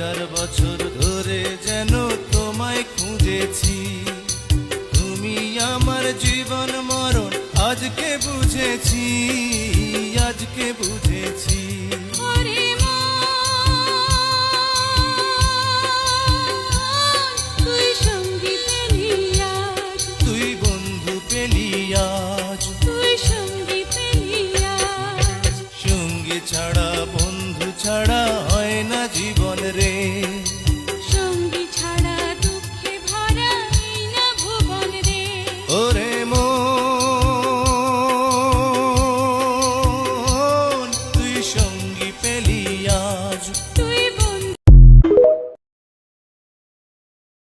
হাজার বছর ধরে যেন তোমায় খুঁজেছি। তুমি আমার জীবন মরণ আজকে বুঝেছি আজকে বুঝেছি। তুই বন্ধু সঙ্গে ছাড়া ছাড়া হয় না জীবন রে। সঙ্গী ছাড়া দুঃখে ভরা না ভুবন রে। ওরে মো তুই সঙ্গী পেলি আজ।